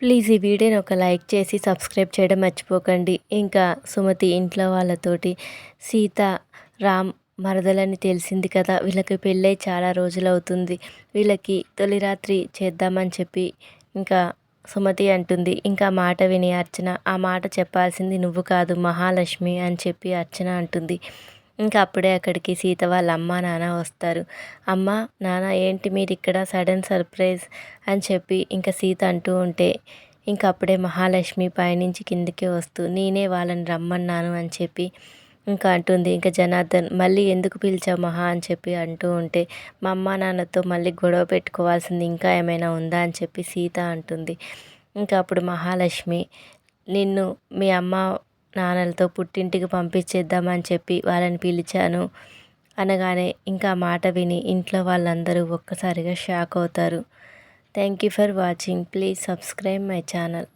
Please ఈ వీడియోని ఒక లైక్ చేసి సబ్స్క్రైబ్ చేయడం మర్చిపోకండి. ఇంకా సుమతి ఇంట్లో వాళ్ళతోటి సీత రామ్ మరదలని తెలిసింది కదా. వీళ్ళకి పెళ్ళై చాలా రోజులు అవుతుంది వీళ్ళకి తొలి రాత్రి చేద్దామని చెప్పి ఇంకా సుమతి అంటుంది. ఇంకా మాట విని అర్చన ఆ మాట చెప్పాల్సింది నువ్వు కాదు మహాలక్ష్మి అని చెప్పి అర్చన అంటుంది. ఇంకా అప్పుడే అక్కడికి సీత వాళ్ళ అమ్మ నాన్న వస్తారు. అమ్మ నాన్న ఏంటి మీరు ఇక్కడ సడన్ సర్ప్రైజ్ అని చెప్పి ఇంకా సీత అంటూ ఉంటే ఇంకా అప్పుడే మహాలక్ష్మి పైనుంచి కిందికి వస్తూ నేనే వాళ్ళని రమ్మన్నాను అని చెప్పి ఇంకా అంటుంది. ఇంకా జనార్దన్ మళ్ళీ ఎందుకు పిలిచావు మహా అని చెప్పి అంటూ ఉంటే మా అమ్మ నాన్నతో మళ్ళీ గొడవ పెట్టుకోవాల్సింది ఇంకా ఏమైనా ఉందా అని చెప్పి సీత అంటుంది. ఇంకా అప్పుడు మహాలక్ష్మి నిన్ను మీ అమ్మ నాన్నలతో పుట్టింటికి పంపించేద్దామని చెప్పి వాళ్ళని పిలిచాను. అనగానే ఇంకా మాట విని ఇంట్లో వాళ్ళందరూ ఒక్కసారిగా షాక్ అవుతారు. Thank you for watching. Please subscribe my channel.